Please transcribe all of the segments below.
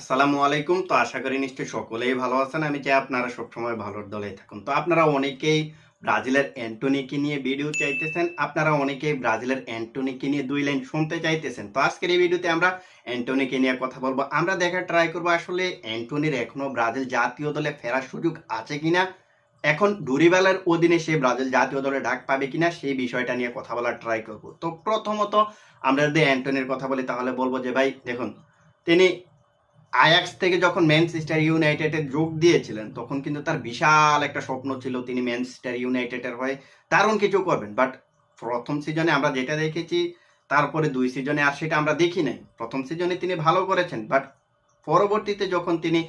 আসসালামু আলাইকুম। তো আশা করি নিশ্চয়ই সকলেই ভালো আছেন। আমি চাই আপনারা সবসময় ভালোর দলেই থাকুন। তো আপনারা অনেকেই ব্রাজিলের অ্যান্টনিকে নিয়ে ভিডিও চাইতেছেন। আপনারা অনেকেই ব্রাজিলের অ্যান্টনিকে নিয়ে দুই লাইন শুনতে চাইতেছেন। তো আজকের এই ভিডিওতে আমরা অ্যান্টনিকে নিয়ে কথা বলব। আমরা দেখার ট্রাই করব আসলে অ্যান্টনির এখনও ব্রাজিল জাতীয় দলে ফেরার সুযোগ আছে কিনা। এখন ডুরিবালের অধীনে সে ব্রাজিল জাতীয় দলে ডাক পাবে কিনা, সেই বিষয়টা নিয়ে কথা বলার ট্রাই করব। তো প্রথমত আমরা যদি অ্যান্টনির কথা বলি, তাহলে বলব যে ভাই, দেখুন, তিনি আয়াক্স থেকে যখন ম্যানচেস্টার ইউনাইটেডে যোগ দিয়েছিলেন, তখন কিন্তু তার বিশাল একটা স্বপ্ন ছিল তিনি ম্যানচেস্টার ইউনাইটেডের হয়ে দারুণ কিছু করবেন। বাট প্রথম সিজনে আমরা যেটা দেখেছি, তারপরে দুই সিজনে আর সেটা আমরা দেখি নাই। প্রথম সিজনে তিনি ভালো করেছেন বাট পরবর্তীতে যখন তিনি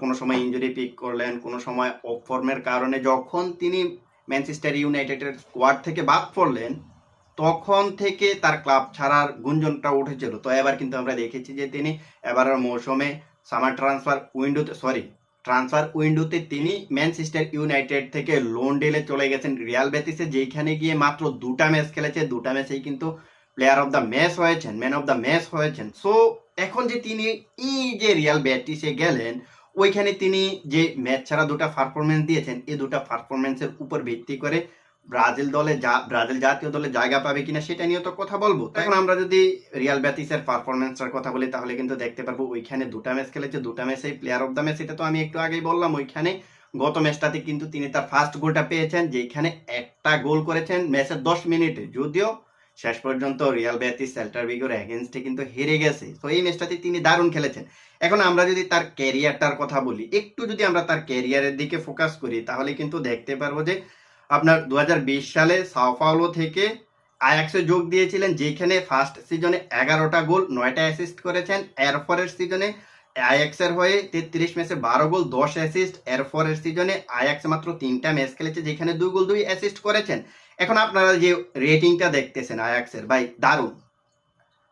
কোনো সময় ইঞ্জুরি পিক করলেন, কোনো সময় অফ ফর্মের কারণে যখন তিনি ম্যানচেস্টার ইউনাইটেডের স্কোয়াড থেকে বাদ পড়লেন তখন থেকে তার ক্লাব ছাড়ার গুঞ্জনটা উঠেছিল। তো এবার কিন্তু আমরা দেখেছি যে তিনি এবারের মৌসুমে সামার ট্রান্সফার উইন্ডোতে সরি ট্রান্সফার উইন্ডোতে তিনি ম্যানচেস্টার ইউনাইটেড থেকে লোন ডেলে চলে গেছেন রিয়াল বেতিসে যেখানে গিয়ে মাত্র দুটা ম্যাচ খেলেছে। দুটা ম্যাচেই কিন্তু প্লেয়ার অফ দ্য ম্যাচ হয়েছেন ম্যান অফ দ্য ম্যাচ হয়েছেন। সো এখন যে তিনি এই যে রিয়াল বেটিসে গেলেন, ওইখানে তিনি যে ম্যাচ ছাড়া দুটা পারফরমেন্স দিয়েছেন, এই দুটা পারফরমেন্সের উপর ভিত্তি করে ব্রাজিল দলে ব্রাজিল জাতীয় দলে জায়গা পাবে কিনা সেটা নিয়ে তো কথা বলব। এখন আমরা যদি রিয়াল ব্যাতিসের পারফরমেন্সের কথা বলি, তাহলে কিন্তু দেখতে পারব ওইখানে দুটা ম্যাচ খেলেছে, দুটা ম্যাচেই প্লেয়ার অফ দ্য ম্যাচ এটা তো আমি একটু আগেই বললাম, ওইখানে গত ম্যাচটাতে কিন্তু তিনি তার ফার্স্ট গোলটা পেয়েছেন যেখানে একটা গোল করেছেন ম্যাচের দশ মিনিটে। যদিও শেষ পর্যন্ত রিয়াল ব্যাতিস সেল্টার বিগোর এগেনস্টে কিন্তু হেরে গেছে। তো এই ম্যাচটাতে তিনি দারুণ খেলেছেন। এখন আমরা যদি তার ক্যারিয়ারটার কথা বলি, একটু যদি আমরা তার ক্যারিয়ারের দিকে ফোকাস করি, তাহলে কিন্তু দেখতে পারব যে আপনার দু হাজার বিশ সালে সাওপাওলো থেকে আয়াক্সে যোগ দিয়েছিলেন, যেখানে ফার্স্ট সিজনে এগারোটা গোল, নয়টা অ্যাসিস্ট করেছেন। এরপরের সিজনে আয়াক্সের হয়ে তেত্রিশ ম্যাচে বারো গোল, দশ অ্যাসিস্ট এরপরের সিজনে আয়াক্স মাত্র তিনটা ম্যাচ খেলেছে, যেখানে দুই গোল, দুই অ্যাসিস্ট করেছেন। এখন আপনারা যে রেটিংটা দেখতেছেন আয়াক্সের, ভাই, দারুণ।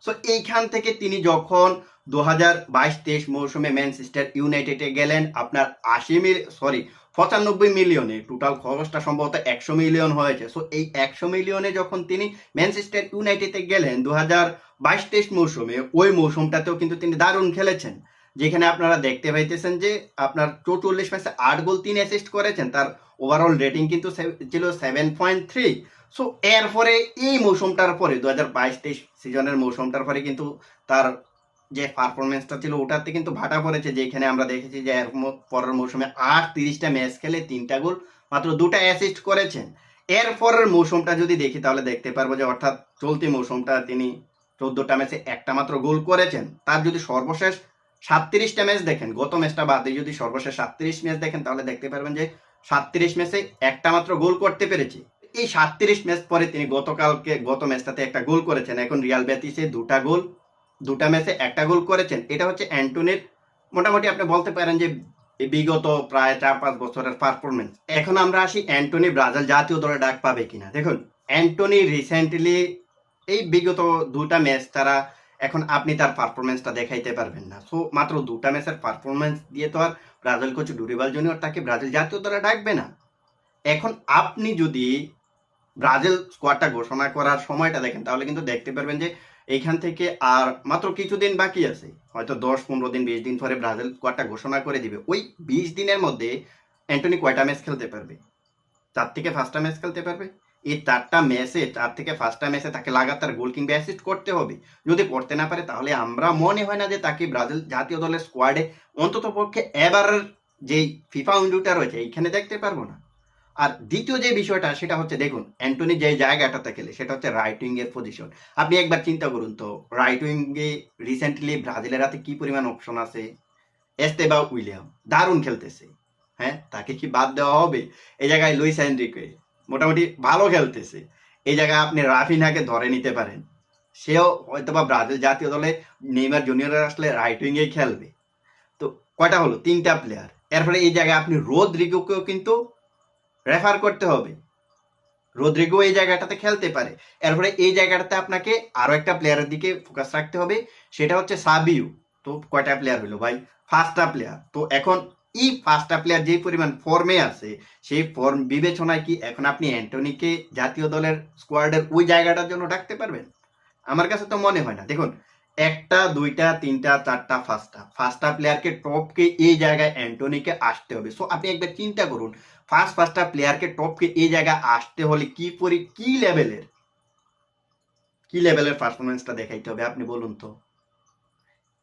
সো এইখান থেকে তিনি যখন দু হাজার বাইশ তেইশ মৌসুমে ম্যানচেস্টার ইউনাইটেডে গেলেন, আপনার আশি মিল সরি পঁচানব্বই মিলিয়নে। টোটাল খরচটা সম্ভবত একশো মিলিয়ন হয়েছে। সো এই একশো মিলিয়নে যখন তিনি ম্যানচেস্টার ইউনাইটেডে গেলেন দু হাজার বাইশ তেইশ মৌসুমে, ওই মৌসুমটাতেও কিন্তু তিনি দারুণ খেলেছেন। যেখানে আপনারা দেখতে পাইতেছেন যে, আপনার চৌচল্লিশ ম্যাচে আট গোল, তিন অ্যাসিস্ট করেছেন। তার ওভারঅল রেটিং কিন্তু ছিল সেভেন পয়েন্ট থ্রি সো এরপরে এই মৌসুমটার পরে দু হাজার বাইশ তেইশ সিজনের মৌসুমটার পরে কিন্তু তার যে পারফরমেন্সটা ছিল, ওটাতে কিন্তু ভাটা পড়েছে যেখানে আমরা দেখেছি যে পরের মৌসুমে আট তিরিশটা ম্যাচ খেলে তিনটা গোল, মাত্র দুটা অ্যাসিস্ট করেছেন। এর পরের মৌসুমটা যদি দেখি, তাহলে দেখতে পারব যে অর্থাৎ চলতি মৌসুমটা তিনি চোদ্দটা ম্যাচে একটা মাত্র গোল করেছেন। তার যদি সর্বশেষ সাতত্রিশটা ম্যাচ দেখেন, গত ম্যাচটা বাদে যদি সর্বশেষ সাতত্রিশ ম্যাচ দেখেন, তাহলে দেখতে পারবেন যে সাতত্রিশ ম্যাচে একটা মাত্র গোল করতে পেরেছে। এই সাতত্রিশ ম্যাচ পরে তিনি গতকালকে, গত ম্যাচটাতে একটা গোল করেছেন। এখন রিয়াল বেতিসে দুটা গোল দুটা ম্যাচে একটা গোল করেছেন, এটা হচ্ছে অ্যান্টনির, মোটামুটি আপনি বলতে পারেন যে বিগত প্রায় চার পাঁচ বছরের পারফরমেন্স এখন আমরা আসি অ্যান্টনি ব্রাজিল জাতীয় দলে ডাক পাবে কিনা। দেখুন, অ্যান্টনি রিসেন্টলি এই বিগত দুটা ম্যাচ তারা এখন আপনি তার পারফরমেন্সটা দেখাইতে পারবেন না। সো মাত্র দুটা ম্যাচের পারফরমেন্স দিয়ে তো আর ব্রাজিল কোচ ডুরিবাল জুনিয়র তাকে ব্রাজিল জাতীয় দলে ডাকবে না। এখন আপনি যদি ব্রাজিল স্কোয়াডটা ঘোষণা করার সময়টা দেখেন, তাহলে কিন্তু দেখতে পারবেন যে এইখান থেকে আর মাত্র কিছুদিন বাকি আছে। হয়তো দশ, পনেরো দিন, বিশ দিন পরে ব্রাজিল স্কোয়াডটা ঘোষণা করে দিবে। ওই বিশ দিনের মধ্যে অ্যান্টনি কয়টা ম্যাচ খেলতে পারবে? চার থেকে পাঁচটা ম্যাচ খেলতে পারবে? এই চারটা ম্যাচে, চার থেকে পাঁচটা ম্যাচে তাকে লাগাতার গোল কিংবা অ্যাসিস্ট করতে হবে। যদি করতে না পারে, তাহলে আমরা মনে হয় না যে তাকে ব্রাজিল জাতীয় দলের স্কোয়াডে অন্তত পক্ষে এবারের যেই ফিফা উইন্ডোটা রয়েছে, এইখানে দেখতে পারব না। আর দ্বিতীয় যে বিষয়টা, সেটা হচ্ছে দেখুন অ্যান্টনি যে জায়গাটাতে খেলে, সেটা হচ্ছে রাইট উইং এর পজিশন আপনি একবার চিন্তা করুন তো রাইট উইঙ্গে রিসেন্টলি ব্রাজিলের হাতে কি পরিমাণ অপশন আছে? এস্তেবা উইলিয়াম, দারুণ খেলতেছে। হ্যাঁ তাকে কি বাদ দেওয়া হবে? এই জায়গায় লুইস এনরিকে মোটামুটি ভালো খেলতেছে। এই জায়গায় আপনি রাফিনাকে ধরে নিতে পারেন। সেও হয়তো বা ব্রাজিল জাতীয় দলে নেইমার জুনিয়র আসলে রাইট উইঙ্গেই খেলবে। তো কয়টা হলো? তিনটা প্লেয়ার এরপরে এই জায়গায় আপনি রোদ রোদ্রিগোকেও কিন্তু রেফার করতে হবে। রোদ্রিগো এই জায়গাটাতে খেলতে পারে। এরপরে এই জায়গাটাতে আপনাকে আরও একটা প্লেয়ারের দিকে ফোকাস রাখতে হবে। সেটা হচ্ছে সাবিউ তো কয়টা প্লেয়ার হলো ভাই? ফার্স্টটা প্লেয়ার তো এখন এই পাঁচটা প্লেয়ার যে পরিমাণ ফর্মে আছে, সেই ফর্ম বিবেচনায় কি এখন আপনি অ্যান্টনিকে জাতীয় দলের স্কোয়াডের ওই জায়গাটার জন্য ডাকতে পারবেন? আমার কাছে তো মনে হয় না। দেখুন একটা, দুইটা, তিনটা, চারটা, পাঁচটা। পাঁচটা প্লেয়ারকে টপকে এই জায়গায় অ্যান্টনিকে আসতে হবে। সো আপনি একবার চিন্তা করুন ফার্স্ট পাঁচটা প্লেয়ারকে টপকে এই জায়গায় আসতে হলে কি পরি, কি লেভেলের কি লেভেলের পারফরমেন্সটা দেখাইতে হবে আপনি বলুন তো?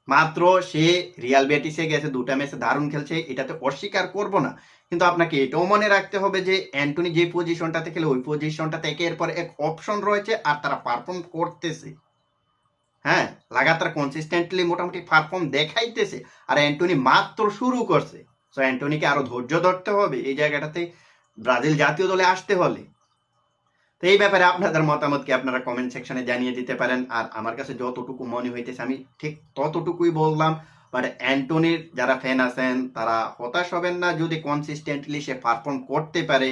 মাত্র সে রিয়াল বেটিসে গেছে, দুটা ম্যাচে দারুণ খেলছে, এটাতে অস্বীকার করব না। কিন্তু আপনাকে এটাও মনে রাখতে হবে যে অ্যান্টনি যে পজিশনটাতে খেলে, ওই পজিশনটাতে একের পর এক অপশন রয়েছে, আর তারা পারফর্ম করতেছে। হ্যাঁ লাগাতার কনসিস্টেন্টলি মোটামুটি পারফর্ম দেখাইতেছে। আর অ্যান্টনি মাত্র শুরু করছে। সো অ্যান্টনিকে আরও ধৈর্য ধরতে হবে। এই জায়গাটাতে ব্রাজিল জাতীয় দলে আসতে হলে। তো এই ব্যাপারে আপনাদের মতামত কি আপনারা কমেন্ট সেকশনে জানিয়ে দিতে পারেন। আর আমার কাছে যতটুকু মনে হইতেছে, আমি ঠিক ততটুকুই বললাম। বাট অ্যান্টনির যারা ফ্যান আছেন, তারা হতাশ হবেন না। যদি কনসিস্টেন্টলি সে পারফর্ম করতে পারে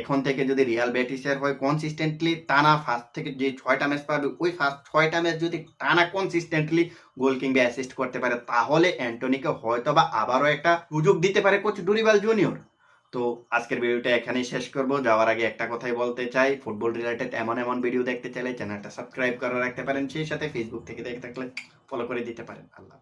এখন থেকে যদি রিয়াল বেটিসের হয় কনসিস্টেন্টলি টানা ফার্স্ট থেকে যে ছয়টা ম্যাচ পাবে, ওই ফার্স্ট ছয়টা ম্যাচ যদি টানা কনসিস্টেন্টলি গোল কিংবা অ্যাসিস্ট করতে পারে, তাহলে অ্যান্টনিকে হয়তো বা আবারও একটা সুযোগ দিতে পারে কোচ ডুরিবাল জুনিয়র তো আজকের ভিডিওটা এখানেই শেষ করব। যাওয়ার আগে একটা কথাই বলতে চাই ফুটবল রিলেটেড এমন এমন ভিডিও দেখতে চাইলে চ্যানেলটা সাবস্ক্রাইব করে রাখতে পারেন, সেই সাথে ফেসবুক থেকে দেখে থাকলে ফলো করে দিতে পারেন। আল্লাহ